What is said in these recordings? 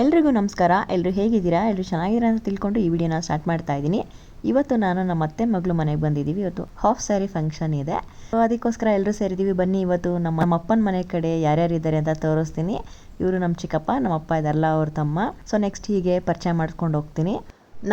ಎಲ್ರಿಗೂ ನಮಸ್ಕಾರ. ಎಲ್ಲರೂ ಹೇಗಿದ್ದೀರಾ? ಎಲ್ಲರೂ ಚೆನ್ನಾಗಿದ್ದೀರಾ ಅಂತ ತಿಳ್ಕೊಂಡು ಈ ವಿಡಿಯೋನ ಸ್ಟಾರ್ಟ್ ಮಾಡ್ತಾ ಇದ್ದೀನಿ. ಇವತ್ತು ನಾನು ನಮ್ಮ ಅತ್ತೆ ಮಗಳು ಮನೆಗೆ ಬಂದಿದ್ದೀವಿ. ಇವತ್ತು ಹಾಫ್ ಸ್ಯಾರಿ ಫಂಕ್ಷನ್ ಇದೆ. ಸೊ ಅದಕ್ಕೋಸ್ಕರ ಎಲ್ಲರೂ ಸೇರಿದ್ದೀವಿ. ಬನ್ನಿ, ಇವತ್ತು ನಮ್ಮ ನಮ್ಮ ಅಪ್ಪನ ಮನೆ ಕಡೆ ಯಾರ್ಯಾರು ಇದ್ದಾರೆ ಅಂತ ತೋರಿಸ್ತೀನಿ. ಇವರು ನಮ್ಮ ಚಿಕ್ಕಪ್ಪ, ನಮ್ಮ ಅಪ್ಪ ಇದಲ್ಲ ಅವ್ರ ತಮ್ಮ. ಸೊ ನೆಕ್ಸ್ಟ್ ಹೀಗೆ ಪರಿಚಯ ಮಾಡ್ಕೊಂಡು ಹೋಗ್ತೀನಿ.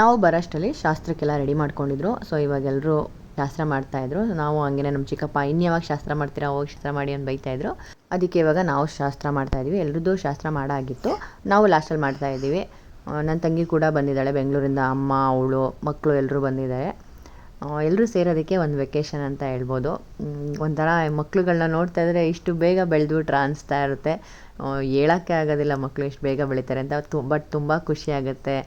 ನಾವು ಬರೋಷ್ಟರಲ್ಲಿ ಶಾಸ್ತ್ರಕ್ಕೆಲ್ಲ ರೆಡಿ ಮಾಡ್ಕೊಂಡಿದ್ರು. ಸೊ ಇವಾಗ ಎಲ್ಲರೂ ಶಾಸ್ತ್ರ ಮಾಡ್ತಾ ಇದ್ರು. ನಾವು ಹಂಗೆ ನಮ್ಮ ಚಿಕ್ಕಪ್ಪ ಇನ್ನು ಯಾವಾಗ ಶಾಸ್ತ್ರ ಮಾಡ್ತೀರಾ ಹೋಗಿ ಶಾಸ್ತ್ರ ಮಾಡಿ ಅಂತ ಬೈತಾಯಿದ್ರು ಅದಕ್ಕೆ ಇವಾಗ ನಾವು ಶಾಸ್ತ್ರ ಮಾಡ್ತಾ ಇದ್ದೀವಿ ಎಲ್ರದ್ದು ಶಾಸ್ತ್ರ ಮಾಡಾಗಿತ್ತು. ನಾವು ಲಾಸ್ಟಲ್ಲಿ ಮಾಡ್ತಾ ಇದ್ದೀವಿ ನನ್ನ ತಂಗಿ ಕೂಡ ಬಂದಿದ್ದಾಳೆ, ಬೆಂಗಳೂರಿಂದ ಅಮ್ಮ, ಅವಳು ಮಕ್ಕಳು ಎಲ್ಲರೂ ಬಂದಿದ್ದಾರೆ. ಎಲ್ಲರೂ ಸೇರೋದಕ್ಕೆ ಒಂದು ವೆಕೇಷನ್ ಅಂತ ಹೇಳ್ಬೋದು. ಒಂಥರ ಮಕ್ಳುಗಳನ್ನ ನೋಡ್ತಾ ಇದ್ರೆ ಇಷ್ಟು ಬೇಗ ಬೆಳೆದ್ಬಿಟ್ರ ಅನಿಸ್ತಾ ಇರುತ್ತೆ. ಹೇಳೋಕ್ಕೆ ಆಗೋದಿಲ್ಲ ಮಕ್ಕಳು ಇಷ್ಟು ಬೇಗ ಬೆಳೀತಾರೆ ಅಂತ ತು ಬಟ್ ತುಂಬ ಖುಷಿ ಆಗುತ್ತೆ.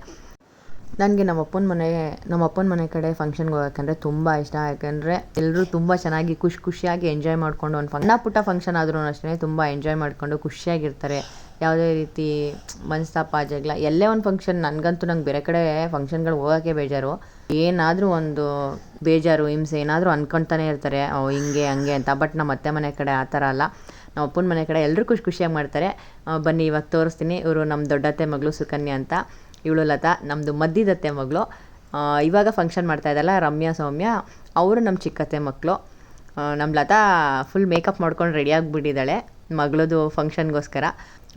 ನನಗೆ ನಮ್ಮ ಅಪ್ಪನ ಮನೆ ನಮ್ಮ ಅಪ್ಪನ ಮನೆ ಕಡೆ ಫಂಕ್ಷನ್ಗೆ ಹೋಗೋಕ್ಕಂದ್ರೆ ತುಂಬ ಇಷ್ಟ. ಯಾಕಂದರೆ ಎಲ್ಲರೂ ತುಂಬ ಚೆನ್ನಾಗಿ ಖುಷಿ ಖುಷಿಯಾಗಿ ಎಂಜಾಯ್ ಮಾಡಿಕೊಂಡು ಒಂದು ಸಣ್ಣ ಪುಟ್ಟ ಫಂಕ್ಷನ್ ಆದರೂ ಅಷ್ಟೇ ತುಂಬ ಎಂಜಾಯ್ ಮಾಡಿಕೊಂಡು ಖುಷಿಯಾಗಿರ್ತಾರೆ. ಯಾವುದೇ ರೀತಿ ಮನಸ್ತಾಪ ಜಗಳ, ಎಲ್ಲೇ ಒಂದು ಫಂಕ್ಷನ್ ನನಗಂತೂ ನಂಗೆ ಬೇರೆ ಕಡೆ ಫಂಕ್ಷನ್ಗಳು ಹೋಗೋಕ್ಕೆ ಬೇಜಾರು. ಏನಾದರೂ ಒಂದು ಬೇಜಾರು, ಹಿಂಸೆ ಏನಾದರೂ ಅನ್ಕೊತಾನೆ ಇರ್ತಾರೆ. ಓ, ಹಿಂಗೆ, ಹಂಗೆ ಅಂತ. ಬಟ್ ನಮ್ಮ ಅತ್ತೆ ಮನೆ ಕಡೆ ಆ ಥರ ಅಲ್ಲ. ನಮ್ಮ ಅಪ್ಪನ ಮನೆ ಕಡೆ ಎಲ್ಲರೂ ಖುಷಿ ಖುಷಿಯಾಗಿ ಮಾಡ್ತಾರೆ. ಬನ್ನಿ, ಇವಾಗ ತೋರಿಸ್ತೀನಿ. ಇವರು ನಮ್ಮ ದೊಡ್ಡತ್ತೆ ಮಗಳು ಸುಕನ್ಯಾ ಅಂತ. ಇವಳು ಲತಾ ನಮ್ಮದು ಮದ್ದಿದತ್ತೆ ಮಗಳು. ಇವಾಗ ಫಂಕ್ಷನ್ ಮಾಡ್ತಾ ಇದ್ದಲ್ಲ ರಮ್ಯಾ, ಸೌಮ್ಯ. ಅವರು ನಮ್ಮ ಚಿಕ್ಕತ್ತೆ ಮಕ್ಕಳು ನಮ್ಮ ಲತಾ ಫುಲ್ ಮೇಕಪ್ ಮಾಡ್ಕೊಂಡು ರೆಡಿಯಾಗಿಬಿಟ್ಟಿದ್ದಾಳೆ ಮಗಳದು ಫಂಕ್ಷನ್ಗೋಸ್ಕರ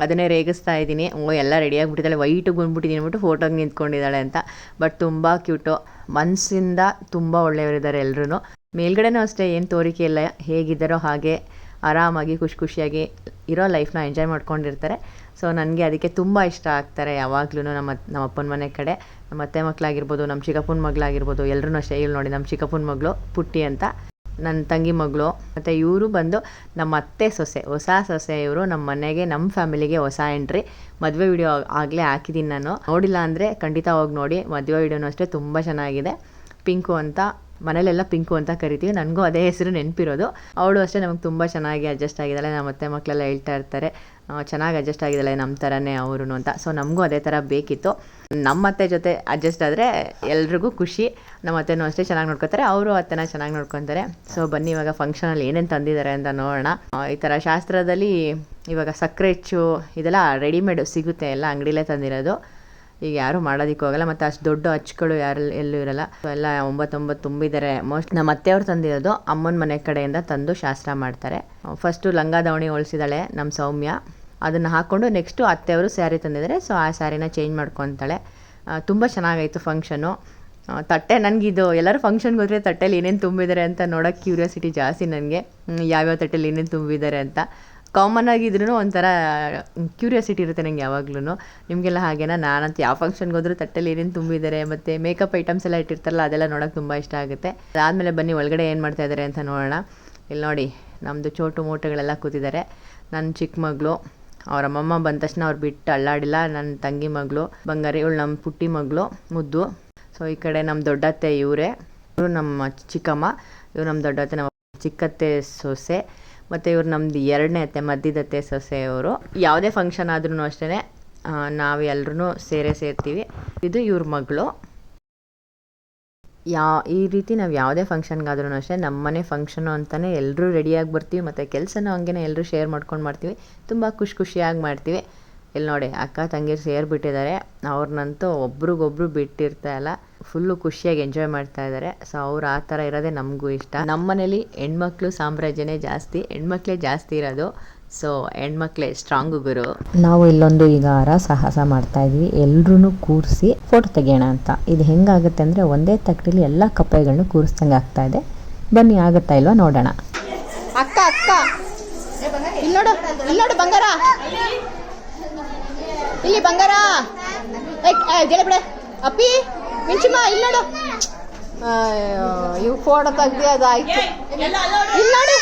ಅದನ್ನೇ ರೇಗಿಸ್ತಾ ಇದ್ದೀನಿ. ಓ, ಎಲ್ಲ ರೆಡಿಯಾಗಿಬಿಟ್ಟಿದ್ದಾಳೆ ವೈಟಿಗೆ ಬಂದ್ಬಿಟ್ಟಿದ್ದೀನಿ ಅಂದ್ಬಿಟ್ಟು ಫೋಟೋಗೆ ನಿಂತ್ಕೊಂಡಿದ್ದಾಳೆ ಅಂತ. ಬಟ್ ತುಂಬ ಕ್ಯೂಟು ಮನಸ್ಸಿಂದ ತುಂಬ ಒಳ್ಳೆಯವರಿದ್ದಾರೆ ಎಲ್ಲರೂ ಮೇಲ್ಗಡೆನೂ ಅಷ್ಟೇ, ಏನು ತೋರಿಕೆ ಇಲ್ಲ. ಹೇಗಿದ್ದಾರೋ ಹಾಗೆ ಆರಾಮಾಗಿ, ಖುಷಿ ಖುಷಿಯಾಗಿ ಇರೋ ಲೈಫ್ನ ಎಂಜಾಯ್ ಮಾಡ್ಕೊಂಡಿರ್ತಾರೆ. ಸೊ ನನಗೆ ಅದಕ್ಕೆ ತುಂಬ ಇಷ್ಟ ಆಗ್ತಾರೆ ಯಾವಾಗ್ಲೂ ನಮ್ಮ ನಮ್ಮ ಅಪ್ಪನ ಮನೆ ಕಡೆ. ನಮ್ಮ ಅತ್ತೆ ಮಕ್ಕಳಾಗಿರ್ಬೋದು ನಮ್ಮ ಚಿಕ್ಕಪ್ಪನ ಮಗಳಾಗಿರ್ಬೋದು ಎಲ್ಲರೂ ಅಷ್ಟೇ. ಇಲ್ಲಿ ನೋಡಿ, ನಮ್ಮ ಚಿಕ್ಕಪ್ಪನ ಮಗಳು ಪುಟ್ಟಿ ಅಂತ. ನನ್ನ ತಂಗಿ ಮಗಳು. ಮತ್ತು ಇವರು ಬಂದು ನಮ್ಮ ಅತ್ತೆ ಸೊಸೆ, ಹೊಸ ಸೊಸೆ ಇವರು ನಮ್ಮ ಮನೆಗೆ, ನಮ್ಮ ಫ್ಯಾಮಿಲಿಗೆ ಹೊಸ ಎಂಟ್ರಿ. ಮದುವೆ ವಿಡಿಯೋ ಆಗಲೇ ಹಾಕಿದ್ದೀನಿ ನಾನು. ನೋಡಿಲ್ಲ ಅಂದರೆ ಖಂಡಿತ ಹೋಗಿ ನೋಡಿ. ಮದುವೆ ವಿಡಿಯೋನೂ ಅಷ್ಟೇ ತುಂಬ ಚೆನ್ನಾಗಿದೆ. ಪಿಂಕು ಅಂತ ಮನೇಲೆಲ್ಲ ಪಿಂಕು ಅಂತ ಕರಿತೀವಿ. ನನಗೂ ಅದೇ ಹೆಸರು ನೆನಪಿರೋದು. ಅವಳು ಅಷ್ಟೇ ನಮಗೆ ತುಂಬ ಚೆನ್ನಾಗಿ ಅಡ್ಜಸ್ಟ್ ಆಗಿದ್ದಾಳೆ. ನಮ್ಮ ಅತ್ತೆ ಮಕ್ಕಳೆಲ್ಲ ಹೇಳ್ತಾ ಇರ್ತಾರೆ ಚೆನ್ನಾಗಿ ಅಡ್ಜಸ್ಟ್ ಆಗಿದ್ದಾಳೆ ನಮ್ಮ ಥರನೇ ಅವರು ಅಂತ. ಸೊ ನಮಗೂ ಅದೇ ಥರ ಬೇಕಿತ್ತು. ನಮ್ಮ ಅತ್ತೆ ಜೊತೆ ಅಡ್ಜಸ್ಟ್ ಆದರೆ ಎಲ್ರಿಗೂ ಖುಷಿ. ನಮ್ಮ ಅತ್ತೆನೂ ಅಷ್ಟೇ ಚೆನ್ನಾಗಿ ನೋಡ್ಕೊತಾರೆ. ಅವರು ಅತ್ತೆನ ಚೆನ್ನಾಗಿ ನೋಡ್ಕೊತಾರೆ. ಸೊ ಬನ್ನಿ, ಇವಾಗ ಫಂಕ್ಷನಲ್ಲಿ ಏನೇನು ತಂದಿದ್ದಾರೆ ಅಂತ ನೋಡೋಣ. ಈ ಥರ ಶಾಸ್ತ್ರದಲ್ಲಿ ಇವಾಗ ಸಕ್ಕರೆ ಇದೆಲ್ಲ ರೆಡಿಮೇಡ್ ಸಿಗುತ್ತೆ. ಎಲ್ಲ ಅಂಗಡಿಲೇ ತಂದಿರೋದು. ಈಗ ಯಾರು ಮಾಡೋದಕ್ಕೆ ಹೋಗಲ್ಲ. ಮತ್ತು ಅಷ್ಟು ದೊಡ್ಡ ಅಚ್ಚುಗಳು ಯಾರು ಎಲ್ಲೂ ಇರಲ್ಲ. ಎಲ್ಲ ಒಂಬತ್ತೊಂಬತ್ತು ತುಂಬಿದ್ದಾರೆ. ಮೋಸ್ಟ್ ನಮ್ಮ ಅತ್ತೆಯವ್ರು ತಂದಿರೋದು ಅಮ್ಮನ ಮನೆ ಕಡೆಯಿಂದ ತಂದು ಶಾಸ್ತ್ರ ಮಾಡ್ತಾರೆ. ಫಸ್ಟು ಲಂಗ ದಾವಣಿ ಹೊಲಿಸಿದಾಳೆ ನಮ್ಮ ಸೌಮ್ಯ. ಅದನ್ನು ಹಾಕ್ಕೊಂಡು ನೆಕ್ಸ್ಟು ಅತ್ತೆಯವರು ಸ್ಯಾರಿ ತಂದಿದ್ದಾರೆ. ಸೊ ಆ ಸ್ಯಾರಿನ ಚೇಂಜ್ ಮಾಡ್ಕೊತಾಳೆ. ತುಂಬ ಚೆನ್ನಾಗಾಯಿತು ಫಂಕ್ಷನು ತಟ್ಟೆ ನನಗಿದು. ಎಲ್ಲರೂ ಫಂಕ್ಷನ್ಗೆ ಹೋದರೆ ತಟ್ಟೆಲಿ ಏನೇನು ತುಂಬಿದ್ದಾರೆ ಅಂತ ನೋಡೋಕ್ಕೆ ಕ್ಯೂರಿಯಾಸಿಟಿ ಜಾಸ್ತಿ ನನಗೆ. ಯಾವ್ಯಾವ ತಟ್ಟೆಲಿ ಏನೇನು ತುಂಬಿದ್ದಾರೆ ಅಂತ. ಕಾಮನ್ ಆಗಿದ್ರೂ ಒಂಥರ ಕ್ಯೂರಿಯಾಸಿಟಿ ಇರುತ್ತೆ ನಂಗೆ ಯಾವಾಗ್ಲೂ ನಿಮಗೆಲ್ಲ ಹಾಗೇನಾ? ನಾನಂತೂ ಯಾವ ಫಂಕ್ಷನ್ಗೆ ಹೋದ್ರೂ ತಟ್ಟೆಲಿ ಏನೇನು ತುಂಬಿದ್ದಾರೆ ಮತ್ತು ಮೇಕಪ್ ಐಟಮ್ಸ್ ಎಲ್ಲ ಇಟ್ಟಿರ್ತಾರಲ್ಲ, ಅದೆಲ್ಲ ನೋಡೋಕೆ ತುಂಬ ಇಷ್ಟ ಆಗುತ್ತೆ. ಅದಾದಮೇಲೆ ಬನ್ನಿ, ಒಳಗಡೆ ಏನು ಮಾಡ್ತಾ ಇದ್ದಾರೆ ಅಂತ ನೋಡೋಣ. ಇಲ್ಲಿ ನೋಡಿ ನಮ್ಮದು ಚೋಟು ಮೋಟುಗಳೆಲ್ಲ ಕೂತಿದ್ದಾರೆ ನನ್ನ ಚಿಕ್ಕ ಮಗಳು, ಅವ್ರ ಅಮ್ಮಮ್ಮ ಬಂದ ತಕ್ಷಣ ಅವ್ರು ಬಿಟ್ಟು ಅಳ್ಳಾಡಿಲ್ಲ. ನನ್ನ ತಂಗಿ ಮಗಳು, ಬಂಗಾರಿ ಇವಳು ನಮ್ಮ ಪುಟ್ಟಿ ಮಗಳು, ಮುದ್ದು. ಸೊ ಈ ಕಡೆ ನಮ್ಮ ದೊಡ್ಡತ್ತೆ ಇವರೇ. ಇವರು ನಮ್ಮ ಚಿಕ್ಕಮ್ಮ, ಇವರು ನಮ್ಮ ದೊಡ್ಡತ್ತೆ ನಮ್ಮ ಚಿಕ್ಕತ್ತೆ ಸೊಸೆ. ಮತ್ತು ಇವ್ರು ನಮ್ದು ಎರಡನೇ ಅತ್ತೆ ಮದ್ದಿದತ್ತೆ ಸೊಸೆಯವರು ಯಾವುದೇ ಫಂಕ್ಷನ್ ಆದ್ರೂ ಅಷ್ಟೇ ನಾವು ಸೇರೇ ಸೇರ್ತೀವಿ. ಇದು ಇವ್ರ ಮಗಳು. ಯಾ, ಈ ರೀತಿ ನಾವು ಯಾವುದೇ ಫಂಕ್ಷನ್ಗಾದ್ರೂ ಅಷ್ಟೇ, ನಮ್ಮನೆ ಫಂಕ್ಷನು ಅಂತಲೇ ಎಲ್ಲರೂ ರೆಡಿಯಾಗಿ ಬರ್ತೀವಿ, ಮತ್ತು ಕೆಲಸನೂ ಹಂಗೆ ಎಲ್ಲರೂ ಶೇರ್ ಮಾಡ್ಕೊಂಡು ಮಾಡ್ತೀವಿ. ತುಂಬ ಖುಷಿ ಖುಷಿಯಾಗಿ ಮಾಡ್ತೀವಿ. ಇಲ್ಲಿ ನೋಡಿ ಅಕ್ಕ ತಂಗಿರು ಸೇರಿಬಿಟ್ಟಿದ್ದಾರೆ. ಅವ್ರನ್ನಂತೂ ಒಬ್ರಿಗೊಬ್ರು ಬಿಟ್ಟಿರ್ತಾ ಇಲ್ಲ. ಫುಲ್ಲು ಖುಷಿಯಾಗಿ ಎಂಜಾಯ್ ಮಾಡ್ತಾ ಇದ್ದಾರೆ. ಸೊ ಅವ್ರು ಆ ಥರ ಇರೋದೇ ನಮಗೂ ಇಷ್ಟ. ನಮ್ಮ ಮನೇಲಿ ಹೆಣ್ಮಕ್ಳು ಸಾಮ್ರಾಜ್ಯನೇ ಜಾಸ್ತಿ. ಹೆಣ್ಮಕ್ಳೇ ಜಾಸ್ತಿ ಇರೋದು. ಸೊ ಹೆಣ್ಮಕ್ಳೇ ಸ್ಟ್ರಾಂಗ್ ಗುರು. ನಾವು ಇಲ್ಲೊಂದು ಈಗ ಹರ ಸಾಹಸ ಮಾಡ್ತಾ ಇದ್ವಿ. ಎಲ್ರೂ ಕೂರಿಸಿ ಫೋಟೋ ತೆಗಿಯೋಣ ಅಂತ. ಇದು ಹೆಂಗಾಗುತ್ತೆ ಅಂದರೆ ಒಂದೇ ತಕ್ಕಡಿಲಿ ಎಲ್ಲ ಕಪ್ಪೆಗಳನ್ನು ಕೂರಿಸ್ದಂಗೆ ಆಗ್ತಾ ಇದೆ. ಬನ್ನಿ ಆಗುತ್ತಾ ಇಲ್ವಾ? ನೋಡೋಣ. ಅಕ್ಕ ಅಕ್ಕ. ಇಲ್ಲಿ ನೋಡು ಇಲ್ಲಿ ನೋಡು ಬಂಗಾರ. ಇಲ್ಲಿ ಬಂಗಾರ. ಜಲ ಬಿಡ. ಅಪ್ಪಿ ಮಿಂಚುಮ್ಮ ಇಲ್ಲಿ ನೋಡು. ಇವ್ ಫೋಟೋ ತೆಗ್ದಿ ಅದಾಯ್ತು. ಇಲ್ಲಿ ನೋಡು.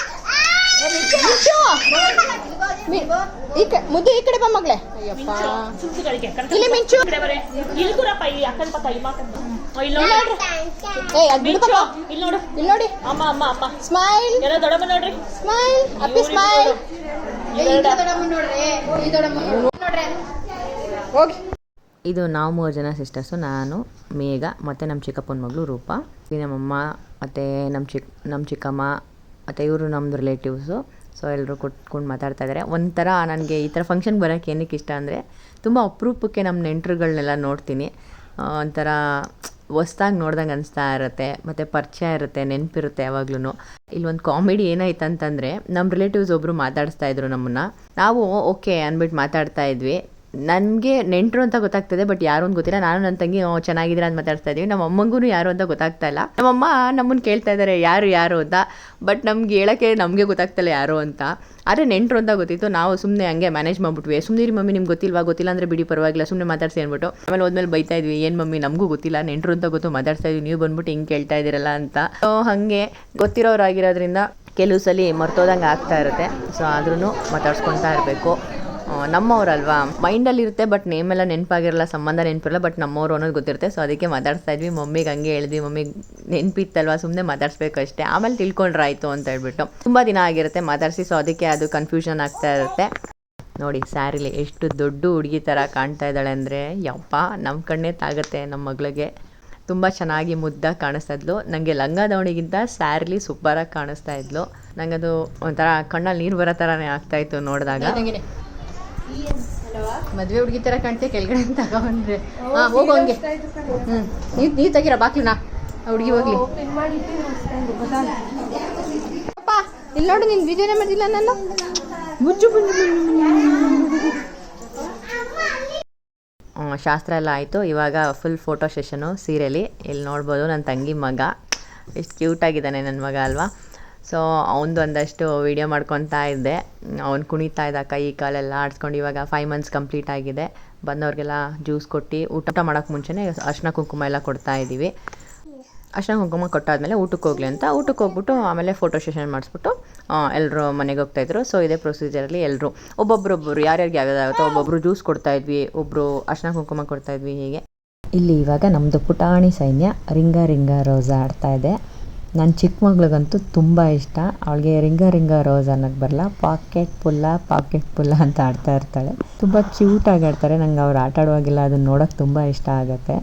ಮುದ್ದು ಈ ಕಡೆ ಬಾ ಮಗಳೇ. ಅಯ್ಯಪ್ಪ. ಇಲ್ಲಿ ಮಿಂಚು. ಇಲ್ಲಿ ನೋಡ್ರಿ. ನೋಡ್ರಿ ನೋಡು. ಇಲ್ಲಿ ನೋಡಿ. ಅಮ್ಮ ಅಮ್ಮ ಅಮ್ಮ. ಸ್ಮೈಲ್ ಎಲ್ಲ ನೋಡ್ರಿ. ಸ್ಮೈಲ್ ಅಪ್ಪಿ ಸ್ಮೈಲ್ ಹೋಗಿ. ಇದು ನಾವು ಮೂರು ಜನ ಸಿಸ್ಟರ್ಸು ನಾನು, ಮೇಘ, ಮತ್ತು ನಮ್ಮ ಚಿಕ್ಕಪ್ಪನ ಮಗಳು ರೂಪ. ನಮ್ಮಮ್ಮ, ಮತ್ತು ನಮ್ಮ ಚಿಕ್ಕ ನಮ್ಮ ಚಿಕ್ಕಮ್ಮ, ಮತ್ತು ಇವರು ನಮ್ಮದು ರಿಲೇಟಿವ್ಸು ಸೊ ಎಲ್ಲರೂ ಕುತ್ಕೊಂಡು ಮಾತಾಡ್ತಾ ಇದ್ದಾರೆ ಒಂಥರ ನನಗೆ ಈ ಥರ ಫಂಕ್ಷನ್ ಬರೋಕ್ಕೆ ಏನಕ್ಕೆ ಇಷ್ಟ ಅಂದರೆ, ತುಂಬ ಅಪರೂಪಕ್ಕೆ ನಮ್ಮ ನೆಂಟರುಗಳನ್ನೆಲ್ಲ ನೋಡ್ತೀನಿ. ಒಂಥರ ಹೊಸ್ದಾಗಿ ನೋಡ್ದಂಗೆ ಅನಿಸ್ತಾ ಇರುತ್ತೆ, ಮತ್ತು ಪರಿಚಯ ಇರುತ್ತೆ, ನೆನಪಿರುತ್ತೆ ಯಾವಾಗ್ಲೂ ಇಲ್ಲೊಂದು ಕಾಮಿಡಿ ಏನಾಯ್ತು ಅಂತಂದರೆ ನಮ್ಮ ರಿಲೇಟಿವ್ಸ್ ಒಬ್ಬರು ಮಾತಾಡಿಸ್ತಾ ಇದ್ರು ನಮ್ಮನ್ನು. ನಾವು, ಓಕೆ ಅಂದ್ಬಿಟ್ಟು ಮಾತಾಡ್ತಾ ಇದ್ವಿ. ನನಗೆ ನೆಂಟರು ಅಂತ ಗೊತ್ತಾಗ್ತದೆ ಬಟ್ ಯಾರು ಅಂತ ಗೊತ್ತಿಲ್ಲ. ನಾನು ನನ್ನ ತಂಗಿ ಚೆನ್ನಾಗಿದ್ದೀರ ಅಂತ ಮಾತಾಡ್ತಾ ಇದ್ದೀವಿ ನಮ್ಮ ಅಮ್ಮಂಗೂ ಯಾರು ಅಂತ ಗೊತ್ತಾಗ್ತಾ ಇಲ್ಲ. ನಮ್ಮಮ್ಮ ನಮ್ಮನ್ನು ಕೇಳ್ತಾ ಇದ್ದಾರೆ ಯಾರು ಯಾರು ಅಂತ. ಬಟ್ ನಮ್ಗೆ ಹೇಳೋಕ್ಕೆ ನಮಗೆ ಗೊತ್ತಾಗ್ತಲ್ಲ ಯಾರು ಅಂತ. ಆದರೆ ನೆಂಟರು ಅಂತ ಗೊತ್ತಿತ್ತು. ನಾವು ಸುಮ್ಮನೆ ಹಂಗೆ ಮ್ಯಾನೇಜ್ ಮಾಡ್ಬಿಟ್ವಿ. ಸುಮ್ಮನೆ ಮಮ್ಮಿ, ನಿಮ್ಗೆ ಗೊತ್ತಿಲ್ವಾ? ಗೊತ್ತಿಲ್ಲ ಅಂದರೆ ಬಿಡಿ, ಪರವಾಗಿಲ್ಲ ಸುಮ್ಮನೆ ಮಾತಾಡ್ಸಿ ಅಂದ್ಬಿಟ್ಟು. ಆಮೇಲೆ ಹೋದ್ಮೇಲೆ ಬೈತಾ ಇದ್ವಿ, ಏನು ಮಮ್ಮಿ, ನಮಗೂ ಗೊತ್ತಿಲ್ಲ. ನೆಂಟರು ಅಂತ ಗೊತ್ತು ಮಾತಾಡ್ತಾ ಇದ್ವಿ. ನೀವು ಬಂದ್ಬಿಟ್ಟು ಹಿಂಗೆ ಕೇಳ್ತಾ ಇದ್ದೀರಲ್ಲ ಅಂತ. ಸೊ ಹಾಗೆ ಗೊತ್ತಿರೋರಾಗಿರೋದ್ರಿಂದ ಕೆಲವು ಸಲ ಮರ್ತೋದಂಗೆ ಆಗ್ತಾ ಇರುತ್ತೆ. ಸೊ ಆದ್ರೂ ಮಾತಾಡ್ಸ್ಕೊತಾ ಇರಬೇಕು. ನಮ್ಮವ್ರಲ್ವಾ? ಮೈಂಡಲ್ಲಿ ಇರುತ್ತೆ ಬಟ್ ನೇಮ್ ಎಲ್ಲ ನೆನಪಾಗಿರಲ್ಲ, ಸಂಬಂಧ ನೆನಪಿರಲ್ಲ ಬಟ್ ನಮ್ಮವ್ರು ಅನ್ನೋದು ಗೊತ್ತಿರುತ್ತೆ. ಸೊ ಅದಕ್ಕೆ ಮಾತಾಡ್ತಾ ಇದ್ವಿ. ಮಮ್ಮಿಗೆ ಹಂಗೆ ಹೇಳಿದ್ವಿ. ಮಮ್ಮಿಗೆ ನೆನಪಿತ್ತಲ್ವಾ? ಸುಮ್ಮನೆ ಮಾತಾಡ್ಸ್ಬೇಕು ಅಷ್ಟೇ. ಆಮೇಲೆ ತಿಳ್ಕೊಂಡ್ರಾಯ್ತು ಅಂತ ಹೇಳ್ಬಿಟ್ಟು. ತುಂಬ ದಿನ ಆಗಿರುತ್ತೆ ಮಾತಾಡಿಸಿ. ಸೊ ಅದಕ್ಕೆ ಅದು ಕನ್ಫ್ಯೂಷನ್ ಆಗ್ತಾ ಇರುತ್ತೆ. ನೋಡಿ, ಸ್ಯಾರಿಲಿ ಎಷ್ಟು ದೊಡ್ಡ ಹುಡುಗಿ ಥರ ಕಾಣ್ತಾ ಇದ್ದಾಳೆ ಅಂದರೆ, ಯಪ್ಪ ನಮ್ಮ ಕಣ್ಣೇ ತಾಗುತ್ತೆ ನಮ್ಮ ಮಗಳಿಗೆ. ತುಂಬ ಚೆನ್ನಾಗಿ ಮುದ್ದಾಗಿ ಕಾಣಿಸ್ತಾ ಇದ್ಲು. ನನಗೆ ಲಂಗ ದಾವಣಿಗಿಂತ ಸ್ಯಾರಿಲಿ ಸೂಪರಾಗಿ ಕಾಣಿಸ್ತಾ ಇದ್ಲು. ನಂಗದು ಒಂಥರ ಕಣ್ಣಲ್ಲಿ ನೀರು ಬರೋ ಥರನೇ ಆಗ್ತಾಯಿತ್ತು ನೋಡಿದಾಗ. ಮದ್ವೆ ಹುಡುಗಿ ತರ ಕಾಣ್ತೆ ಕೆಳಗಡೆ ತಗೊಂಡ್ರೆ. ಹಾ ಹೋಗು ಹಂಗೆ. ಹ್ಮ್. ನೀವ್ ನೀವ್ ತೆಗಿರ ನಾ ಹುಡುಗಿ ಹೋಗ್ಲಿ. ಅಪ್ಪ ಇಲ್ಲಿ ನೋಡು ನೀನ್ ವಿಡಿಯೋನೇ ಮಾಡಿಲ್ಲ ನಾನು ಮುಜ್ಜು ಶಾಸ್ತ್ರ ಎಲ್ಲ ಆಯಿತು. ಇವಾಗ ಫುಲ್ ಫೋಟೋ ಸೆಷನು ಸೀರೆಲಿ ಇಲ್ಲಿ ನೋಡ್ಬೋದು ನನ್ನ ತಂಗಿ ಮಗ. ಎಷ್ಟು ಕ್ಯೂಟಾಗಿದ್ದಾನೆ ನನ್ನ ಮಗ ಅಲ್ವಾ? ಸೊ ಅವನದು ಒಂದಷ್ಟು ವೀಡಿಯೋ ಮಾಡ್ಕೊತಾ ಇದ್ದೆ. ಅವ್ನು ಕುಣಿತಾ ಇದ್ದ ಕೈ, ಕಾಲೆಲ್ಲ ಆಡಿಸ್ಕೊಂಡು ಇವಾಗ ಫೈವ್ ಮಂತ್ಸ್ ಕಂಪ್ಲೀಟ್ ಆಗಿದೆ. ಬಂದವ್ರಿಗೆಲ್ಲ ಜ್ಯೂಸ್ ಕೊಟ್ಟು ಊಟ ಮಾಡೋಕ್ಕೆ ಮುಂಚೆನೇ ಅರ್ಶಿನ ಕುಂಕುಮ ಎಲ್ಲ ಕೊಡ್ತಾ ಇದ್ದೀವಿ ಅರ್ಶಿನ ಕುಂಕುಮ ಕೊಟ್ಟಾದ್ಮೇಲೆ ಊಟಕ್ಕೆ ಹೋಗಲಿ ಅಂತ ಊಟಕ್ಕೆ ಹೋಗ್ಬಿಟ್ಟು ಆಮೇಲೆ ಫೋಟೋ ಸೆಷನ್ ಮಾಡಿಸ್ಬಿಟ್ಟು ಎಲ್ಲರೂ ಮನೆಗೆ ಹೋಗ್ತಾಯಿದ್ರು ಸೊ ಇದೇ ಪ್ರೊಸೀಜರಲ್ಲಿ ಎಲ್ಲರೂ ಒಬ್ಬೊಬ್ರೊಬ್ಬರು ಯಾರ್ಯಾರಿಗೆ ಯಾವ್ಯಾವುದಾಗುತ್ತೋ ಒಬ್ಬೊಬ್ಬರು ಜ್ಯೂಸ್ ಕೊಡ್ತಾ ಇದ್ವಿ ಒಬ್ಬರು ಅರ್ಶಿನ ಕುಂಕುಮ ಕೊಡ್ತಾ ಇದ್ವಿ ಹೀಗೆ. ಇಲ್ಲಿ ಇವಾಗ ನಮ್ಮದು ಪುಟಾಣಿ ಸೈನ್ಯ ರಿಂಗ ರಿಂಗ ರೋಸಾ ಆಡ್ತಾ ಇದೆ. ನನ್ನ ಚಿಕ್ಕ ಮಗಳಿಗಂತೂ ತುಂಬ ಇಷ್ಟ. ಅವಳಿಗೆ ರಿಂಗ ರಿಂಗ ರೋಸ್ ಅನ್ನೋಕ್ಕೆ ಬರಲ್ಲ ಪಾಕೆಟ್ ಪುಲ್ಲ ಪಾಕೆಟ್ ಪುಲ್ಲ ಅಂತ ಆಡ್ತಾ ಇರ್ತಾಳೆ. ತುಂಬ ಕ್ಯೂಟಾಗಿ ಆಡ್ತಾರೆ. ನಂಗೆ ಅವ್ರು ಆಟ ಆಡುವಾಗೆಲ್ಲ ಅದನ್ನ ನೋಡೋಕೆ ತುಂಬ ಇಷ್ಟ ಆಗುತ್ತೆ.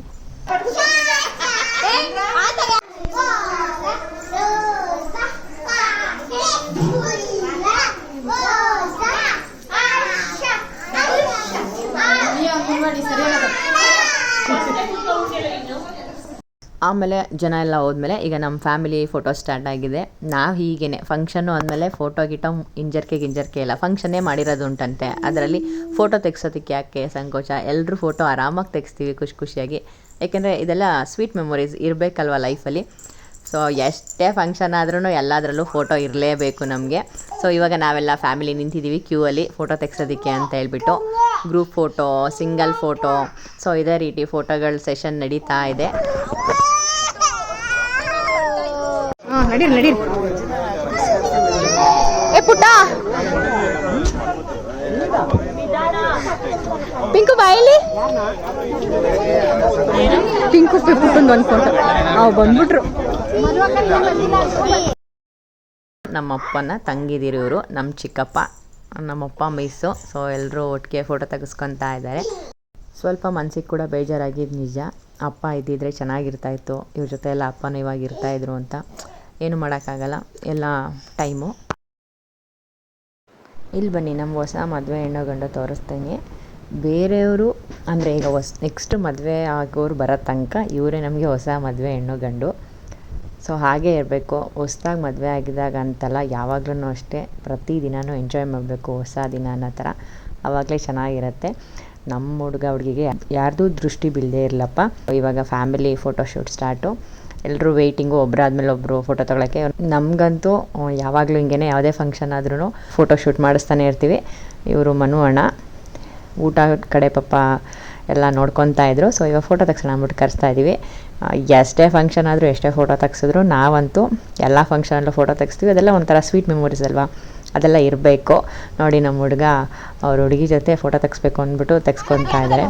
ಆಮೇಲೆ ಜನ ಎಲ್ಲ ಹೋದ್ಮೇಲೆ ಈಗ ನಮ್ಮ ಫ್ಯಾಮಿಲಿ ಫೋಟೋ ಸ್ಟಾರ್ಟ್ ಆಗಿದೆ. ನಾವು ಹೀಗೇನೆ ಫಂಕ್ಷನ್ನು ಅಂದಮೇಲೆ ಫೋಟೋ ಗಿಟೋ ಇಂಜರ್ಕೆ ಗಿಂಜರ್ಕೆ ಇಲ್ಲ ಫಂಕ್ಷನ್ನೇ ಮಾಡಿರೋದುಂಟಂತೆ ಅದರಲ್ಲಿ ಫೋಟೋ ತೆಗ್ಸೋದಕ್ಕೆ ಯಾಕೆ ಸಂಕೋಚ? ಎಲ್ಲರೂ ಫೋಟೋ ಆರಾಮಾಗಿ ತೆಗಿಸ್ತೀವಿ ಖುಷಿ ಖುಷಿಯಾಗಿ. ಯಾಕೆಂದರೆ ಇದೆಲ್ಲ ಸ್ವೀಟ್ ಮೆಮೊರೀಸ್ ಇರಬೇಕಲ್ವ ಲೈಫಲ್ಲಿ ಸೊ ಎಷ್ಟೇ ಫಂಕ್ಷನ್ ಆದ್ರೂ ಎಲ್ಲದರಲ್ಲೂ ಫೋಟೋ ಇರಲೇಬೇಕು ನಮಗೆ. ಸೊ ಇವಾಗ ನಾವೆಲ್ಲ ಫ್ಯಾಮಿಲಿ ನಿಂತಿದ್ದೀವಿ ಕ್ಯೂ ಅಲ್ಲಿ ಫೋಟೋ ತೆಗ್ಸೋದಕ್ಕೆ ಅಂತ ಹೇಳ್ಬಿಟ್ಟು group photo single photo so ಇದೇ ರೀತಿ ಫೋಟೋಗಳ ಸೆಷನ್ ನಡೀತಾ ಇದೆ. ಪಿಂಕು ಬಾಯಲ್ಲಿ ಪಿಂಕು ಪಿಂಕು ಒಂದು ಫೋಟೋ ಅವು ಬಂದ್ಬಿಟ್ರು. ನಮ್ಮಪ್ಪನ ತಂಗಿದಿರು ಇವರು ನಮ್ಮ ಚಿಕ್ಕಪ್ಪ, ನಮ್ಮಪ್ಪ ಮಿಸ್ಸು ಸೊ ಎಲ್ಲರೂ ಒಟ್ಟಿಗೆ ಫೋಟೋ ತೆಗೆಸ್ಕೊತಾ ಇದ್ದಾರೆ. ಸ್ವಲ್ಪ ಮನ್ಸಿಗೆ ಕೂಡ ಬೇಜಾರಾಗಿದ್ದು ನಿಜ. ಅಪ್ಪ ಇದ್ದಿದ್ರೆ ಚೆನ್ನಾಗಿರ್ತಾಯಿತ್ತು ಇವ್ರ ಜೊತೆ ಎಲ್ಲ ಅಪ್ಪನೂ ಇವಾಗ ಇರ್ತಾಯಿದ್ರು ಅಂತ. ಏನು ಮಾಡೋಕ್ಕಾಗಲ್ಲ. ಎಲ್ಲ ಟೈಮು. ಇಲ್ಲಿ ಬನ್ನಿ ನಮ್ಮ ಹೊಸ ಮದುವೆ ಹೆಣ್ಣು ಗಂಡು ತೋರಿಸ್ತೀನಿ. ಬೇರೆಯವರು ಅಂದರೆ ಈಗ ಹೊಸ ನೆಕ್ಸ್ಟ್ ಮದುವೆ ಆಗೋರು ಬರೋ ತನಕ ಇವರೇ ನಮಗೆ ಹೊಸ ಮದುವೆ ಹೆಣ್ಣು ಗಂಡು. ಸೊ ಹಾಗೆ ಇರಬೇಕು. ಹೊಸ್ದಾಗಿ ಮದುವೆ ಆಗಿದಾಗ ಅಂತಲ್ಲ ಯಾವಾಗ್ಲೂ ಅಷ್ಟೇ ಪ್ರತಿ ದಿನವೂ ಎಂಜಾಯ್ ಮಾಡಬೇಕು ಹೊಸ ದಿನ ಅನ್ನೋ ಥರ. ಆವಾಗಲೇ ಚೆನ್ನಾಗಿರುತ್ತೆ. ನಮ್ಮ ಹುಡುಗ ಹುಡುಗಿಗೆ ಯಾರ್ದೂ ದೃಷ್ಟಿ ಬೀಳದೇ ಇರಲಪ್ಪ. ಇವಾಗ ಫ್ಯಾಮಿಲಿ ಫೋಟೋಶೂಟ್ ಸ್ಟಾರ್ಟು ಎಲ್ಲರೂ ವೆಯ್ಟಿಂಗು ಒಬ್ಬರಾದ್ಮೇಲೆ ಒಬ್ಬರು ಫೋಟೋ ತೊಗೊಳಕ್ಕೆ. ನಮಗಂತೂ ಯಾವಾಗಲೂ ಹಿಂಗೇ ಯಾವುದೇ ಫಂಕ್ಷನ್ ಆದ್ರೂ ಫೋಟೋ ಶೂಟ್ ಮಾಡಿಸ್ತಾನೆ ಇರ್ತೀವಿ. ಇವರು ಮನು, ಅಣ್ಣ. ಊಟ ಕಡೆ ಪಾಪ ಎಲ್ಲ ನೋಡ್ಕೊತಾ ಇದ್ರು. ಸೊ ಇವಾಗ ಫೋಟೋ ತಕ್ಷಣ ಅಂದ್ಬಿಟ್ಟು ಕರೆಸ್ತಾ ಇದ್ದೀವಿ ಎಷ್ಟೇ ಫಂಕ್ಷನ್ ಆದರೂ ಎಷ್ಟೇ ಫೋಟೋ ತೆಗ್ಸಿದ್ರು ನಾವಂತೂ ಎಲ್ಲ ಫಂಕ್ಷನಲ್ಲೂ ಫೋಟೋ ತೆಗಿಸ್ತೀವಿ. ಅದೆಲ್ಲ ಒಂಥರ ಸ್ವೀಟ್ ಮೆಮೊರೀಸ್ ಅಲ್ವಾ? ಅದೆಲ್ಲ ಇರಬೇಕು. ನೋಡಿ ನಮ್ಮ ಹುಡುಗ ಅವ್ರ ಹುಡುಗಿ ಜೊತೆ ಫೋಟೋ ತೆಗಿಸ್ಬೇಕು ಅಂದ್ಬಿಟ್ಟು ತೆಗ್ಸ್ಕೊತಾ ಇದ್ದಾರೆ.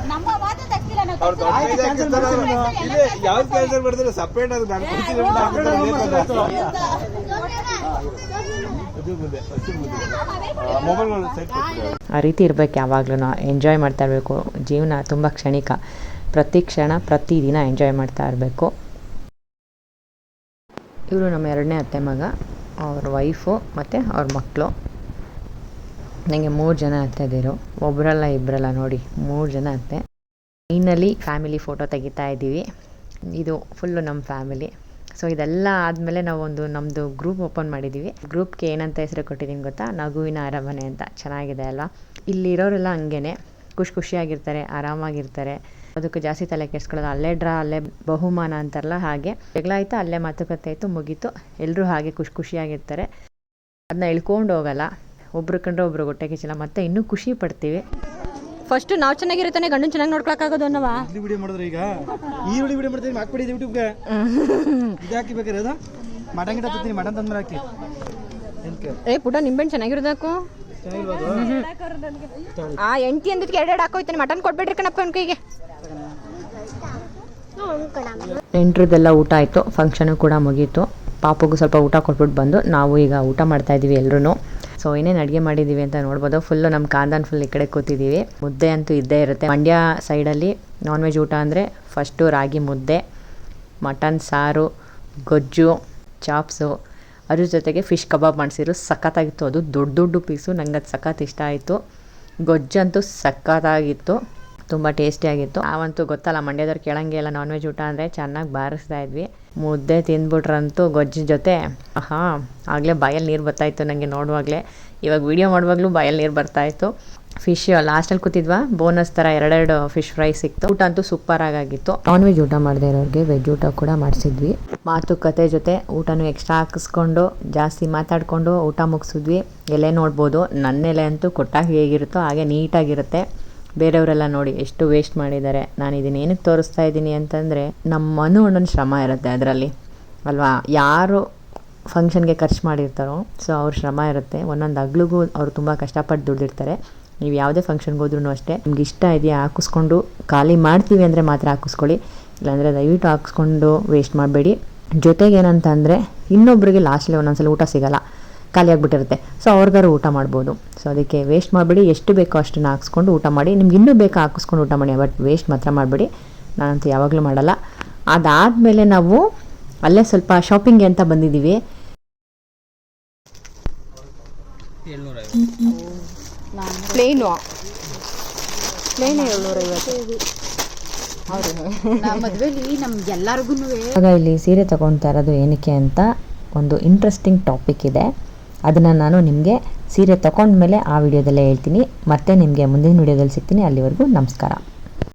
ಆ ರೀತಿ ಇರಬೇಕು ಯಾವಾಗಲೂ ಎಂಜಾಯ್ ಮಾಡ್ತಾ ಇರಬೇಕು. ಜೀವನ ತುಂಬ ಕ್ಷಣಿಕ. ಪ್ರತಿ ಕ್ಷಣ, ಪ್ರತಿ ದಿನ ಎಂಜಾಯ್ ಮಾಡ್ತಾ ಇರಬೇಕು. ಇವರು ನಮ್ಮ ಎರಡನೇ ಅತ್ತೆ ಮಗ, ಅವ್ರ ವೈಫು ಮತ್ತು ಅವ್ರ ಮಕ್ಕಳು ನನಗೆ ಮೂರು ಜನ ಅತ್ತೆದಿರು. ಒಬ್ಬರಲ್ಲ ಇಬ್ಬರಲ್ಲ ನೋಡಿ, ಮೂರು ಜನ ಅತ್ತೆ. ಫೈನಲಿ ಫ್ಯಾಮಿಲಿ ಫೋಟೋ ತೆಗಿತಾ ಇದ್ದೀವಿ. ಇದು ಫುಲ್ಲು ನಮ್ಮ ಫ್ಯಾಮಿಲಿ ಸೊ ಇದೆಲ್ಲ ಆದಮೇಲೆ ನಾವೊಂದು ನಮ್ಮದು ಗ್ರೂಪ್ ಓಪನ್ ಮಾಡಿದ್ದೀವಿ. ಗ್ರೂಪ್ಗೆ ಏನಂತ ಹೆಸರು ಕೊಟ್ಟಿದ್ದೀನಿ ಗೊತ್ತಾ? ನಗುವಿನ ಅರಮನೆ ಅಂತ. ಚೆನ್ನಾಗಿದೆ ಅಲ್ವಾ? ಇಲ್ಲಿರೋರೆಲ್ಲ ಹಂಗೇನೆ. ಖುಷಿ ಖುಷಿಯಾಗಿರ್ತಾರೆ, ಆರಾಮಾಗಿರ್ತಾರೆ. ಅದಕ್ಕೆ ಜಾಸ್ತಿ ತಲೆ ಕೆಡ್ಸ್ಕೊಳ್ಳೋದು ಅಲ್ಲೇ ಡ್ರಾ ಅಲ್ಲೇ ಬಹುಮಾನ ಅಂತಾರಲ್ಲ ಹಾಗೆ. ಜಗಳ ಆಯಿತು ಅಲ್ಲೇ ಮಾತುಕತೆ ಆಯಿತು ಮುಗೀತು. ಎಲ್ಲರೂ ಹಾಗೆ ಖುಷಿ ಖುಷಿಯಾಗಿರ್ತಾರೆ. ಅದನ್ನ ಇಳ್ಕೊಂಡು ಹೋಗಲ್ಲ. ಒಬ್ರು ಕಂಡ್ರೆ ಒಬ್ರು ಹೊಟ್ಟೆ ಕಿಚ್ಚಲ್ಲ ಮತ್ತೆ ಇನ್ನೂ ಖುಷಿ ಪಡ್ತೀವಿ. ಫಸ್ಟ್ ನಾವು ಚೆನ್ನಾಗಿರುತ್ತಾನೆ ಗಂಡನ್ ಚೆನ್ನಾಗಿ ನೋಡ್ಕೊಳಕಾಗೋದು ಅನ್ನವ? ವಿಡಿಯೋ ಮಾಡಿದ್ರೆ ಈಗ? ಈ ವಿಡಿಯೋ ಮಾಡ್ತೀನಿ ಹಾಕ್ಬಿಡಿ ಯೂಟ್ಯೂಬ್ಗೆ. ಇದು ಹಾಕಿ ಬೇಕಾರೆ ಅದು? ಮಟನ್ ಗಿಡ ಮಟನ್ ತಂದ್ಮೇಲೆ ಹಾಕಿ. ಏ ಪುಟ ನಿಂಬೆಣ್ಣು ಚೆನ್ನಾಗಿರೋದಕ್ಕೂ? ಆ ಎಂಟಿ ಅಂದಿದ್ಕೆ ಎರಡೆರಡು ಹಾಕೋಯ್ತಾನೆ ಮಟನ್ ಕೊಡ್ಬೇಡ್ರಿ ಕಣಪ್ಪ ಕೈಗೆ ನೆಂಟ್ರದ್ದೆಲ್ಲ ಊಟ ಆಯಿತು ಫಂಕ್ಷನು ಕೂಡ ಮುಗೀತು. ಪಾಪಗೂ ಸ್ವಲ್ಪ ಊಟ ಕೊಟ್ಬಿಟ್ಟು ಬಂದು ನಾವು ಈಗ ಊಟ ಮಾಡ್ತಾ ಇದ್ದೀವಿ ಎಲ್ಲರೂ ಸೊ ಏನೇನು ಅಡುಗೆ ಮಾಡಿದ್ದೀವಿ ಅಂತ ನೋಡ್ಬೋದು. ಫುಲ್ಲು ನಮ್ಮ ಕಾಂದನ್ ಫುಲ್ ಈ ಕಡೆ ಕೂತಿದ್ದೀವಿ ಮುದ್ದೆ ಅಂತೂ ಇದ್ದೇ ಇರುತ್ತೆ. ಮಂಡ್ಯ ಸೈಡಲ್ಲಿ ನಾನ್ ವೆಜ್ ಊಟ ಅಂದರೆ ಫಸ್ಟು ರಾಗಿ ಮುದ್ದೆ ಮಟನ್ ಸಾರು, ಗೊಜ್ಜು ಚಾಪ್ಸು ಅದ್ರ ಜೊತೆಗೆ ಫಿಶ್ ಕಬಾಬ್ ಮಾಡಿಸಿದ್ರು. ಸಖತ್ತಾಗಿತ್ತು. ಅದು ದೊಡ್ಡ ದೊಡ್ಡ ಪೀಸು ನಂಗೆ ಅದು ಸಖತ್ ಇಷ್ಟ ಆಯಿತು. ಗೊಜ್ಜಂತೂ ಸಖತ್ತಾಗಿತ್ತು. ತುಂಬ ಟೇಸ್ಟಿಯಾಗಿತ್ತು ಅವಂತೂ ಗೊತ್ತಲ್ಲ, ಮಂಡ್ಯದವ್ರು ಕೇಳಂಗೆ ಇಲ್ಲ ನಾನ್ ವೆಜ್ ಊಟ ಅಂದರೆ ಚೆನ್ನಾಗಿ ಬಾರಿಸ್ತಾ ಇದ್ವಿ. ಮುದ್ದೆ ತಿಂದ್ಬಿಟ್ರಂತೂ ಗೊಜ್ಜು ಜೊತೆ ಹಾಂ ಆಗಲೇ ಬಾಯಲ್ಲಿ ನೀರು ಬರ್ತಾಯಿತ್ತು ನನಗೆ ನೋಡುವಾಗಲೇ. ಇವಾಗ ವೀಡಿಯೋ ಮಾಡುವಾಗಲೂ ಬಾಯಲ್ಲಿ ನೀರು ಬರ್ತಾಯಿತ್ತು. ಫಿಶ್ ಲಾಸ್ಟಲ್ಲಿ ಕೂತಿದ್ವಾ? ಬೋನಸ್ ಥರ ಎರಡೆರಡು ಫಿಶ್ ಫ್ರೈ ಸಿಕ್ತು. ಊಟ ಅಂತೂ ಸೂಪರ್ ಆಗಿತ್ತು. ನಾನ್ ವೆಜ್ ಊಟ ಮಾಡದೇ ಇರೋರಿಗೆ ವೆಜ್ ಊಟ ಕೂಡ ಮಾಡಿಸಿದ್ವಿ. ಮಾತುಕತೆ ಜೊತೆ ಊಟನೂ ಎಕ್ಸ್ಟ್ರಾ ಹಾಕಿಸ್ಕೊಂಡು, ಜಾಸ್ತಿ ಮಾತಾಡಿಕೊಂಡು ಊಟ ಮುಗಿಸಿದ್ವಿ. ಎಲೆ ನೋಡ್ಬೋದು. ನನ್ನ ಎಲೆ ಅಂತೂ ಕೊಟ್ಟಾಗ ಹೇಗಿರುತ್ತೋ ಹಾಗೆ ನೀಟಾಗಿರುತ್ತೆ ಬೇರೆಯವರೆಲ್ಲ ನೋಡಿ ಎಷ್ಟು ವೇಸ್ಟ್ ಮಾಡಿದ್ದಾರೆ. ನಾನು ಇದನ್ನ ಏನಕ್ಕೆ ತೋರಿಸ್ತಾ ಇದ್ದೀನಿ ಅಂತಂದರೆ ನಮ್ಮ ಮನು ಒಂದೊಂದು ಶ್ರಮ ಇರುತ್ತೆ ಅದರಲ್ಲಿ. ಅಲ್ವಾ? ಯಾರು ಫಂಕ್ಷನ್ಗೆ ಖರ್ಚು ಮಾಡಿರ್ತಾರೋ ಸೊ ಅವ್ರ ಶ್ರಮ ಇರುತ್ತೆ. ಒಂದೊಂದು ಅಗ್ಲಿಗೂ ಅವ್ರು ತುಂಬ ಕಷ್ಟಪಟ್ಟು ದುಡ್ದಿರ್ತಾರೆ. ನೀವು ಯಾವುದೇ ಫಂಕ್ಷನ್ಗೆ ಹೋದ್ರೂ ಅಷ್ಟೇ, ನಿಮ್ಗೆ ಇಷ್ಟ ಇದೆಯಾ ಹಾಕಿಸ್ಕೊಂಡು ಖಾಲಿ ಮಾಡ್ತೀವಿ ಅಂದರೆ ಮಾತ್ರ ಹಾಕಿಸ್ಕೊಳ್ಳಿ. ಇಲ್ಲಾಂದರೆ ದಯವಿಟ್ಟು ಹಾಕಿಸ್ಕೊಂಡು ವೇಸ್ಟ್ ಮಾಡಬೇಡಿ. ಜೊತೆಗೆ ಅಂದರೆ ಇನ್ನೊಬ್ಬರಿಗೆ ಲಾಸ್ಟಲ್ಲಿ ಒಂದೊಂದ್ಸಲ ಊಟ ಸಿಗಲ್ಲ. ಖಾಲಿ ಆಗಿಬಿಟ್ಟಿರುತ್ತೆ. ಸೊ ಅವ್ರಿಗಾರು ಊಟ ಮಾಡ್ಬೋದು. ಸೊ ಅದಕ್ಕೆ ವೇಸ್ಟ್ ಮಾಡಬೇಡಿ. ಎಷ್ಟು ಬೇಕೋ ಅಷ್ಟನ್ನು ಹಾಕ್ಸ್ಕೊಂಡು ಊಟ ಮಾಡಿ. ನಿಮ್ಗೆ ಇನ್ನೂ ಬೇಕಾ ಹಾಕಿಸ್ಕೊಂಡು ಊಟ ಮಾಡಿ? ಬಟ್ ವೇಸ್ಟ್ ಮಾತ್ರ ಮಾಡಬೇಡಿ. ನಾನಂತೂ ಯಾವಾಗಲೂ ಮಾಡಲ್ಲ. ಅದಾದಮೇಲೆ ನಾವು ಅಲ್ಲೇ ಸ್ವಲ್ಪ ಶಾಪಿಂಗ್ಗೆ ಅಂತ ಬಂದಿದ್ದೀವಿ. ಪ್ಲೇನು? ಏಳ್ನೂರೈವತ್ತು. ಇಲ್ಲಿ ಸೀರೆ ತಗೊತಾ ಇರೋದು ಏನಕ್ಕೆ ಅಂತ ಒಂದು ಇಂಟ್ರೆಸ್ಟಿಂಗ್ ಟಾಪಿಕ್ ಇದೆ. ಅದನ್ನು ನಾನು ನಿಮಗೆ ಸೀರೆ ತಗೊಂಡ್ಮೇಲೆ ಆ ವಿಡಿಯೋದಲ್ಲೇ ಹೇಳ್ತೀನಿ. ಮತ್ತೆ ನಿಮಗೆ ಮುಂದಿನ ವಿಡಿಯೋದಲ್ಲಿ ಸಿಗ್ತೀನಿ. ಅಲ್ಲಿವರೆಗೂ ನಮಸ್ಕಾರ.